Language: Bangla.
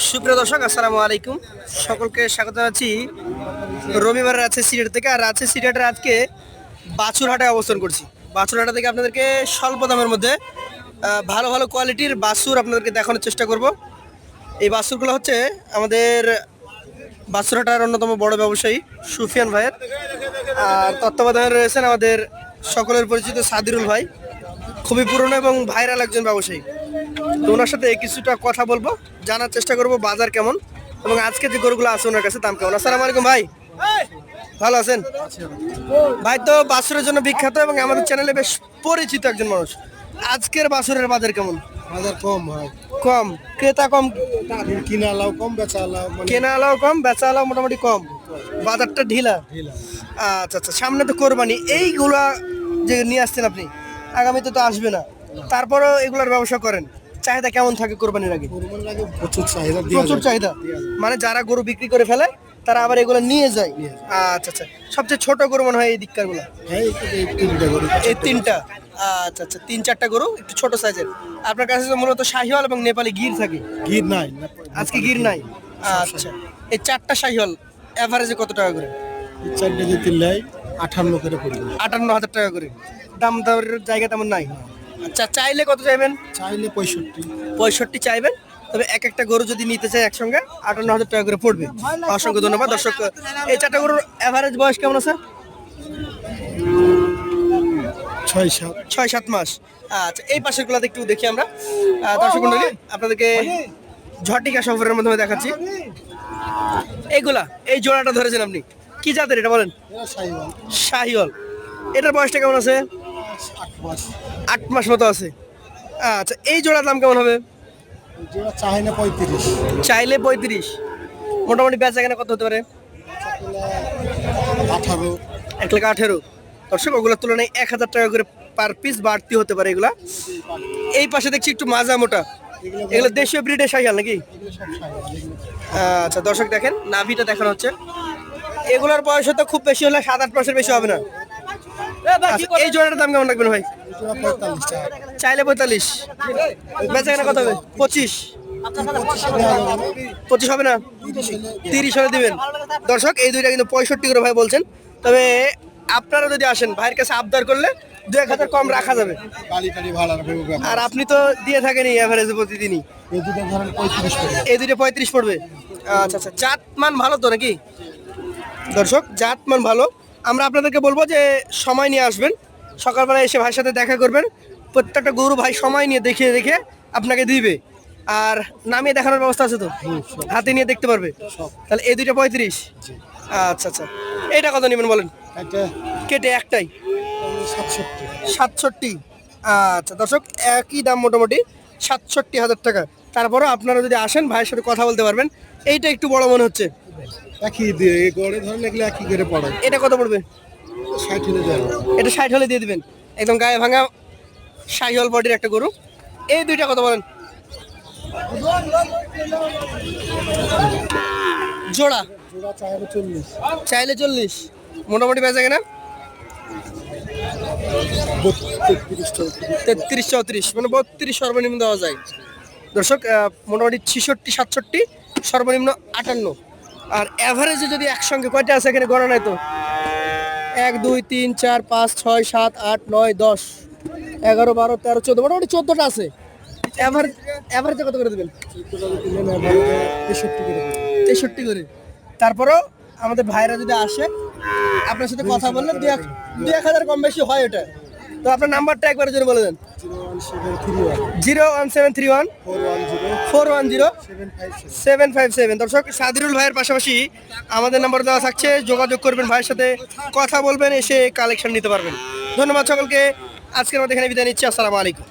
সুপ্রিয় দর্শক, আসসালামু আলাইকুম। সকলকে স্বাগত জানাচ্ছি। রবিবারের আছে সিলেট থেকে, আর আছে সিলেটের আজকে বাছুরহাটে অবস্থান করছি। বাছুরহাটা থেকে আপনাদেরকে স্বল্প দামের মধ্যে ভালো ভালো কোয়ালিটির বাছুর আপনাদেরকে দেখানোর চেষ্টা করব। এই বাছুরগুলো হচ্ছে আমাদের বাছুরহাটার অন্যতম বড় ব্যবসায়ী সুফিয়ান ভাইয়ের। আর তত্ত্বাবধানে রয়েছেন আমাদের সকলের পরিচিত সাদিরুল ভাই। খুবই পুরনো এবং ভাইরাল একজন ব্যবসায়ী। তো ওনার সাথে কিছুটা কথা বলব জানার চেষ্টা করব বাজার কেমন এবং আজকে যে গরুগুলো আছে ওনার কাছে দাম কেমন। আসসালামু আলাইকুম ভাই। ভালো আছেন? ভাই তো বাছুরের জন্য বিখ্যাত এবং আমাদের চ্যানেলে বেশ পরিচিত একজন মানুষ। আজকের বাছুরের বাজার কেমন? বাজার কম হয় কম। ক্রেতা কম? কিনা আলাও কম বেচা আলাও মানে কেনা আলাও কম বেচা আলাও মোটামুটি কম। বাজারটা ঢিলা। ঢিলা। আচ্ছা আচ্ছা সামনে তো কোরবানি। এইগুলা যে নিয়ে আসছেন আপনি আগামীতে তো আসবে না। তারপরেও এগুলার ব্যবসা করেন। চাহিদা কেমন থাকে কোরবানির আগে? কোরবানির আগে প্রচুর চাহিদা প্রচুর চাহিদা? মানে যারা গরু বিক্রি করে ফেলে তারা আবার এগুলো নিয়ে যায়? আচ্ছা আচ্ছা। সবচেয়ে ছোট গরু মনে হয় এই দিককারগুলো হ্যাঁ এই তিনটা আচ্ছা আচ্ছা। তিন চারটা গরু একটু ছোট সাইজের। আপনার কাছে তো মূলত শাহিওয়াল এবং নেপালি গির থাকে? গির নাই আজকে গির নাই? আচ্ছা। এই চারটা শাহিওয়াল এভারেজে কত টাকা করে? চারটে যে তিনলাই আঠান্ন করে পড়বে। আটান্ন হাজার টাকা করে। দাম দরের জায়গা তেমন নাই? আচ্ছা চাইলে কত চাইবেন? চাইলে পঁয়ষট্টি। পঁয়ষট্টি চাইবেন। তবে এক একটা গরু যদি নিতে চাই একসঙ্গে আটান্ন হাজার টাকা করে পড়বে। অসংখ্য ধন্যবাদ। দর্শক এই চারটা গরুর অ্যাভারেজ বয়স কেমন আছে? ছয় সাত। ছয় সাত মাস। আচ্ছা এই পাশের গুলাতে একটু দেখি আমরা। দর্শক মন্ডলী আপনাদেরকে ঝটিকা সফরের মাধ্যমে দেখাচ্ছি। এইগুলা এই জোড়াটা ধরেছেন আপনি। কি জাতের এটা বলেন? শাহিওল এটার বয়সটা কেমন আছে? আট মাস। মতো আছে। আচ্ছা এই জোড়ার দাম কেমন হবে? যেটা চাই না পঁয়ত্রিশ। চাইলে পঁয়ত্রিশ। মোটামুটি বেচা কেনা কত হতে পারে? আঠারো। এক লাখ আঠেরো। দর্শক ওগুলোর তুলনায় এক হাজার টাকা করে পার পিস বাড়তি হতে পারে এগুলা। এই পাশে দেখছি একটু মাজা মোটা। এগুলো দেশীয় ব্রিডের শাহিয়াল নাকি? আচ্ছা দর্শক দেখেন নাভিটা দেখানো হচ্ছে। এগুলোর বয়স তো খুব বেশি হলে সাত আট মাসের বেশি হবে না। এই জোড়াটার দাম কেমন রাখবেন ভাই? চাইলে পঁয়তাল্লিশ। বেচা কেনা কত হবে? পঁচিশ। পঁচিশে হবে না? তিরিশ হলে দিবেন। দর্শক, এই দুইটা কিন্তু পঁয়ষট্টি করে ভাই বলছেন। তবে আপনারা যদি আসেন, ভাইয়ের কাছে আবদার করলে দু এক হাজার কম রাখা যাবে। আর আপনি তো দিয়ে থাকেন প্রতিদিনই। এই ধরেন পঁয়ত্রিশ এই দুটো পঁয়ত্রিশ পড়বে। আচ্ছা আচ্ছা। জাত মান ভালো তো নাকি? দর্শক জাত মান ভালো। আমরা আপনাদেরকে বলব যে সময় নিয়ে আসবেন। সকালবেলা এসে ভাইয়ের সাথে দেখা করবেন। প্রত্যেকটা গরু ভাই সময় নিয়ে দেখে দেখে আপনাকে দিবে। আর নামিয়ে দেখানোর ব্যবস্থা আছে তো? হাতে নিয়ে দেখতে পারবে? তাহলে এই দুইটা পঁয়ত্রিশ? আচ্ছা আচ্ছা। এটা কত নেবেন বলেন? কেটে একটাই? সাতষট্টি। সাতষট্টি? আচ্ছা দর্শক একই দাম মোটামুটি সাতষট্টি হাজার টাকা। তারপরও আপনারা যদি আসেন ভাইয়ের সাথে কথা বলতে পারবেন। এইটা একটু বড় মনে হচ্ছে। একই দিয়ে গড়ে ধরেন এগুলো একই করে পড়ায় এটা কত পড়বে? ষাট হলে দেওয়া এটা ষাট হলে দিয়ে দিবেন। একদম গায়ে ভাঙা শাহিওয়াল বডির একটা গরু। এই দুইটা কত বলেন? জোড়া? চাইলে চল্লিশ। মোটামুটি বেচা কেনা? তেত্রিশ চৌত্রিশ মানে বত্রিশ সর্বনিম্ন দেওয়া যায়। দর্শক মোটামুটি ছিষট্টি সাতষট্টি সর্বনিম্ন আটান্ন। আর অ্যাভারেজে যদি একসঙ্গে কয়টা আছে এখানে গণনা নাই তো? এক, দুই, তিন, চার, পাঁচ, ছয়, সাত, আট, নয়, দশ, এগারো, বারো, তেরো, চোদ্দ, মোটামুটি চোদ্দোটা আছে। অ্যাভারেজ অ্যাভারেজে কত করে দেবেন? তেষট্টি করে তেষট্টি করে। তারপরেও আমাদের ভাইরা যদি আসে, আপনার সাথে কথা বললে দু এক হাজার কম বেশি হয় ওটা তো আপনার নাম্বারটা একবারের জন্য বলে দেন। Zero one seven three one four one zero seven five seven. দর্শক, সাদিরুল ভাইয়ের পাশাপাশি আমাদের নাম্বার দেওয়া থাকছে। যোগাযোগ করবেন ভাইয়ের সাথে, কথা বলবেন, এসে কালেকশন নিতে পারবেন। ধন্যবাদ সকলকে। আজকের মধ্যে এখানে বিদায় নিচ্ছি। আসসালামু আলাইকুম।